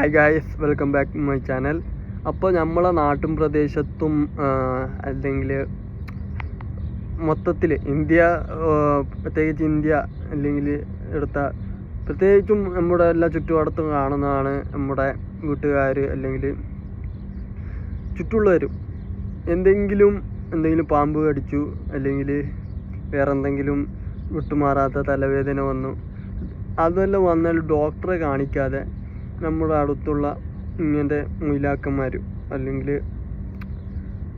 Hi guys welcome back to my channel അപ്പോൾ നമ്മളെ നാട്ടും പ്രദേശത്തും അല്ലെങ്കിൽ മൊത്തത്തിൽ ഇന്ത്യ പ്രത്യേകിച്ച് ഇന്ത്യ അല്ലെങ്കിൽ എടുത്ത പ്രത്യേകിച്ചും നമ്മുടെ എല്ലാ ചുറ്റുപാടത്തും കാണുന്നതാണ് നമ്മുടെ വീട്ടുകാർ അല്ലെങ്കിൽ ചുറ്റുള്ളവരും. എന്തെങ്കിലും എന്തെങ്കിലും പാമ്പ് കടിച്ചു അല്ലെങ്കിൽ വേറെ എന്തെങ്കിലും വിട്ടുമാറാത്ത തലവേദന വന്നു അതെല്ലാം വന്നാൽ ഡോക്ടറെ കാണിക്കാതെ നമ്മുടെ അടുത്തുള്ള ഇങ്ങനത്തെ മൊയിലാക്കന്മാരും അല്ലെങ്കിൽ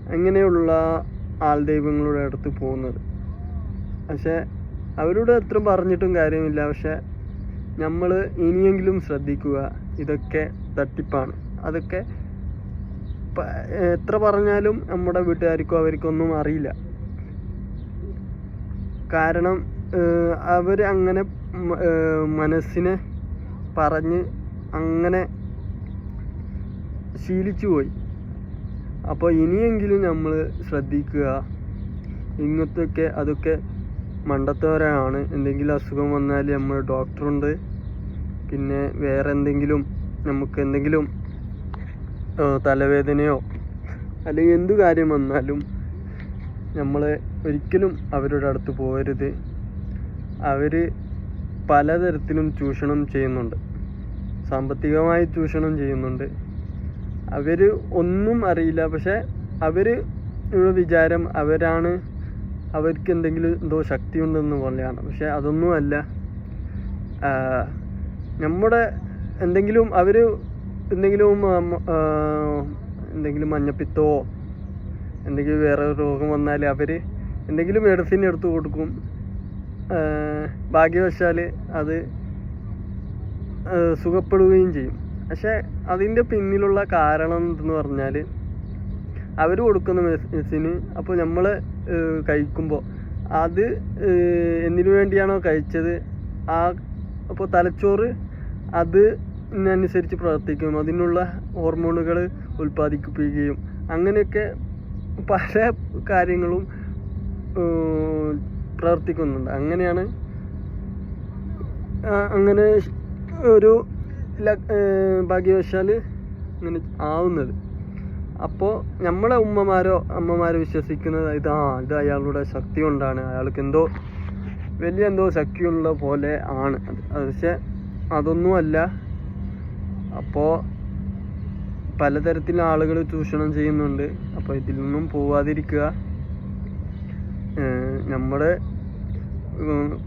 അങ്ങനെയുള്ള ആൾദൈവങ്ങളുടെ അടുത്ത് പോകുന്നത്. പക്ഷേ അവരോട് എത്ര പറഞ്ഞിട്ടും കാര്യമില്ല. പക്ഷേ നമ്മൾ ഇനിയെങ്കിലും ശ്രദ്ധിക്കുക. ഇതൊക്കെ തട്ടിപ്പാണ്. അതൊക്കെ എത്ര പറഞ്ഞാലും നമ്മുടെ വീട്ടുകാർക്കോ അവർക്കൊന്നും അറിയില്ല. കാരണം അവർ അങ്ങനെ മനസ്സിനെ പറഞ്ഞ് അങ്ങനെ ശീലിച്ചു പോയി. അപ്പോൾ ഇനിയെങ്കിലും നമ്മൾ ശ്രദ്ധിക്കുക. ഇങ്ങനത്തെയൊക്കെ അതൊക്കെ മണ്ടത്തോരാണ് എന്തെങ്കിലും അസുഖം വന്നാൽ നമ്മൾ ഡോക്ടറുണ്ട്. പിന്നെ വേറെ എന്തെങ്കിലും നമുക്ക് എന്തെങ്കിലും തലവേദനയോ അല്ലെങ്കിൽ എന്തു കാര്യം വന്നാലും നമ്മൾ ഒരിക്കലും അവരുടെ അടുത്ത് പോകരുത്. അവർ പലതരത്തിലും ചൂഷണം ചെയ്യുന്നുണ്ട്. സാമ്പത്തികമായി ചൂഷണം ചെയ്യുന്നുണ്ട്. അവർ ഒന്നും അറിയില്ല. പക്ഷേ അവർ വിചാരം അവരാണ്. അവർക്ക് എന്തെങ്കിലും എന്തോ ശക്തി ഉണ്ടെന്ന് പോലെയാണ്. പക്ഷെ അതൊന്നുമല്ല നമ്മുടെ എന്തെങ്കിലും അവർ എന്തെങ്കിലും എന്തെങ്കിലും മഞ്ഞപ്പിത്തോ എന്തെങ്കിലും വേറെ രോഗം വന്നാൽ അവർ എന്തെങ്കിലും മെഡിസിൻ എടുത്തു കൊടുക്കും. ഭാഗ്യവശാൽ അത് സുഖപ്പെടുകയും ചെയ്യും. പക്ഷേ അതിന്റെ പിന്നിലുള്ള കാരണം എന്തെന്ന് പറഞ്ഞാൽ അവർ കൊടുക്കുന്ന മെസ്സിന് അപ്പോൾ നമ്മൾ കഴിക്കുമ്പോൾ അത് എന്തിനു വേണ്ടിയാണോ കഴിച്ചത് ആ അപ്പോൾ തലച്ചോറ് അത് അനുസരിച്ച് പ്രവർത്തിക്കും. അതിനുള്ള ഹോർമോണുകൾ ഉൽപ്പാദിപ്പിക്കുകയും അങ്ങനെയൊക്കെ പല കാര്യങ്ങളും പ്രവർത്തിക്കുന്നുണ്ട്. അങ്ങനെയാണ് അങ്ങനെ ഒരു ഭാഗ്യവശാൽ ഇങ്ങനെ ആവുന്നത്. അപ്പോൾ നമ്മളെ ഉമ്മമാരോ അമ്മമാരോ വിശ്വസിക്കുന്നത് ഇതാ ഇത് അയാളുടെ ശക്തി കൊണ്ടാണ്. അയാൾക്ക് എന്തോ വലിയ എന്തോ ശക്തിയുള്ള പോലെ ആണ്. പക്ഷെ അതൊന്നുമല്ല. അപ്പോൾ പലതരത്തിലുള്ള ആളുകൾ ചൂഷണം ചെയ്യുന്നുണ്ട്. അപ്പോൾ ഇതിൽ നിന്നും പോവാതിരിക്കുക. നമ്മുടെ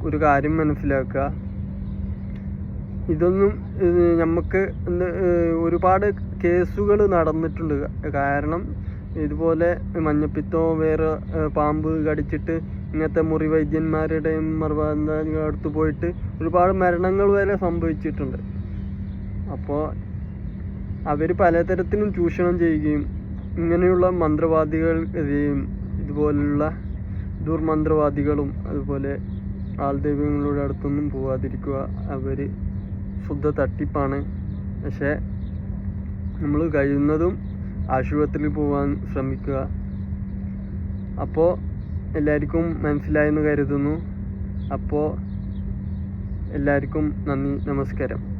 ഒരു കാര്യം മനസ്സിലാക്കുക. ഇതൊന്നും നമുക്ക് ഒരുപാട് കേസുകൾ നടന്നിട്ടുണ്ട്. കാരണം ഇതുപോലെ മഞ്ഞപ്പിത്തോ വേറെ പാമ്പ് കടിച്ചിട്ട് ഇങ്ങനത്തെ മുറി വൈദ്യന്മാരുടെയും മറുപടിയുടെ അടുത്ത് പോയിട്ട് ഒരുപാട് മരണങ്ങൾ വരെ സംഭവിച്ചിട്ടുണ്ട്. അപ്പോൾ അവർ പലതരത്തിലും ചൂഷണം ചെയ്യുകയും ഇങ്ങനെയുള്ള മന്ത്രവാദികൾക്കെതിരെയും ഇതുപോലുള്ള ദുർമന്ത്രവാദികളും അതുപോലെ ആൾദൈവങ്ങളുടെ അടുത്തൊന്നും പോവാതിരിക്കുക അവർ ശുദ്ധ തട്ടിപ്പാണ്. പക്ഷേ നമ്മൾ കഴിയുന്നതും ആശുപത്രിയിൽ പോകാൻ ശ്രമിക്കുക. അപ്പോൾ എല്ലാവർക്കും മനസ്സിലായെന്ന് കരുതുന്നു. അപ്പോൾ എല്ലാവർക്കും നന്ദി നമസ്കാരം.